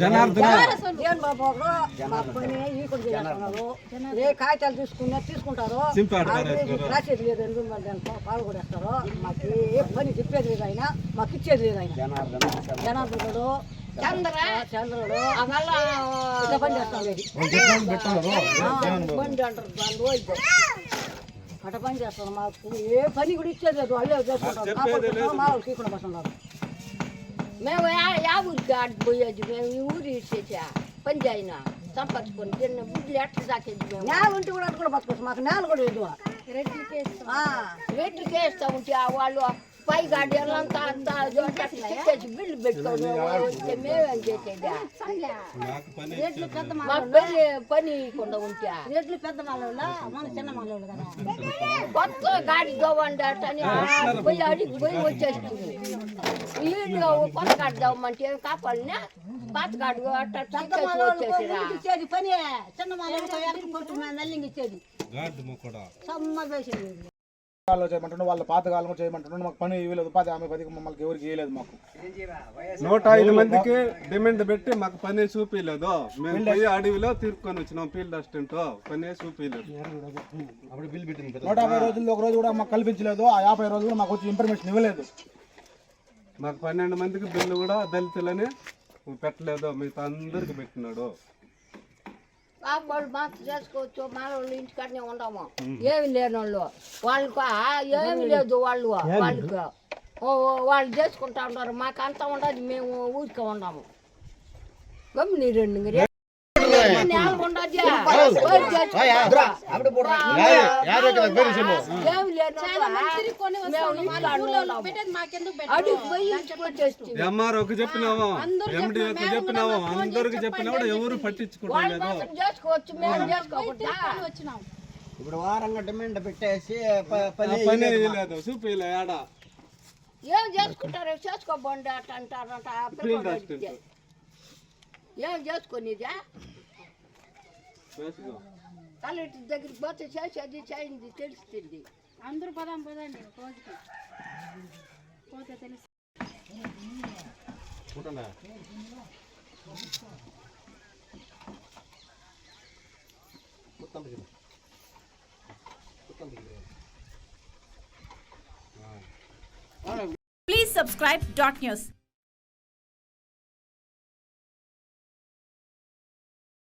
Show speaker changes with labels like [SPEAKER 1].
[SPEAKER 1] జనార్దన.
[SPEAKER 2] బాబు ఏ కాగితాలు తీసుకున్నా తీసుకుంటారు. రాసేది లేదు ఎందుకు మరి దాంట్లో? పాలు కూడా వేస్తారు? మాకు ఏ పని చెప్పేది లేదు ఆయన. మాకు ఇచ్చేది లేదు ఆయన. జనార్దనుడు. చంద్ర. చంద్రుడు. ఇట్లా పని చేస్తాం బండి అంటారు దాని రోజు అట్ట పని చేస్తారు మాకు. ఏ పని కూడా ఇచ్చేది లేదు. వాళ్ళే చేసుకుంటారు మా వాళ్ళకి ఇక్కడ పడుతున్నారు
[SPEAKER 3] మేము యా- యా ఊరికి ఆడి పోయేది మేము ఈ ఊరి ఇచ్చేసా పని అయినా సంపర్చుకొని తిన్న గుడ్లు ఎట్లా దాకేది మేము
[SPEAKER 2] నేల ఉంటే కూడా అటు కూడా బతకొచ్చు మాకు నేల కూడా లేదు ఆ,
[SPEAKER 3] రేట్లు వేస్తా ఉంటే ఆ వాళ్ళు పై గాడి అంతా తెచ్చేసి బిల్లు పెట్టుకొని వస్తే మేమేం చేసేదా
[SPEAKER 1] పని
[SPEAKER 3] మాకు పని పని ఇవ్వకుండా ఉంటే
[SPEAKER 2] రేట్లు పెద్ద మాలోళ్ళ మన చిన్న మాలోళ్ళు కదా
[SPEAKER 3] కొత్త గాడి దోవండి అట్టని పోయి అడిగి పోయి వచ్చేస్తుంది వీళ్ళు కొత్త గాడి దవ్వమంటే కాపాడినా పాత గాడి అట్ట
[SPEAKER 2] పెద్ద ఇచ్చేది పని చిన్న మాలోళ్ళకి ఎక్కడ కొట్టు నల్లింగి ఇచ్చేది
[SPEAKER 1] గాడ్ కూడా
[SPEAKER 2] సమ్మ వేసేది
[SPEAKER 4] కాలంలో చేయమంటున్నాడు వాళ్ళ పాత కాలంలో చేయమంటున్నాడు మాకు పని ఇవ్వలేదు ఉపాధి హామీ పథకం మమ్మల్ని ఎవరికి ఇవ్వలేదు మాకు.
[SPEAKER 1] నూట ఐదు మందికి డిమాండ్ పెట్టి మాకు పని చూపించలేదు మేము పోయి అడవిలో తీర్కొని వచ్చినాం ఫీల్డ్ అసిస్టెంట్ పని చూపించలేదు
[SPEAKER 4] నూట యాభై రోజుల్లో ఒక రోజు కూడా మాకు కల్పించలేదు. ఆ యాభై రోజులు మాకు వచ్చి ఇన్ఫర్మేషన్ ఇవ్వలేదు.
[SPEAKER 1] మాకు పన్నెండు మందికి బిల్లు కూడా దళితులని పెట్టలేదు. మిగతా అందరికి పెట్టినాడు.
[SPEAKER 3] వాళ్ళు మాత్రం చేసుకోవచ్చు మన వాళ్ళు ఇంటికాడనే ఉండము. ఏమి లేని వాళ్ళు. వాళ్ళకు ఏమి లేదు వాళ్ళు వాళ్ళకి. వాళ్ళు చేసుకుంటా ఉంటారు. మాకు అంతా ఉండదు మేము ఊరికే ఉండము. గమ్ముని రెండు
[SPEAKER 1] ఎంఆర్ఓకి చెప్పినాము ఎండిఓకి చెప్పినాము అందరికి చెప్పినా కూడా ఎవరు పట్టించుకోవడం
[SPEAKER 3] వాళ్ళు
[SPEAKER 1] లేదు
[SPEAKER 3] మాత్రం చేసుకోవచ్చు మేము చేసుకోకుండా
[SPEAKER 5] ఇప్పుడు వారంగా డిమాండ్ పెట్టేసి పని
[SPEAKER 1] లేదు చూపిలే ఆడ
[SPEAKER 3] ఏం చేసుకుంటారు చేసుకోబండి అట్ట అంటారంట. ఏం చేసుకునేదా
[SPEAKER 1] వేసుకో.
[SPEAKER 3] కలెక్టర్ దగ్గరికి పోతే చేసేది చేయింది తెలుస్తుంది
[SPEAKER 6] అందరూ పదాం పదండి రోజుకి పోతే తెలుసు
[SPEAKER 7] Please subscribe dot news.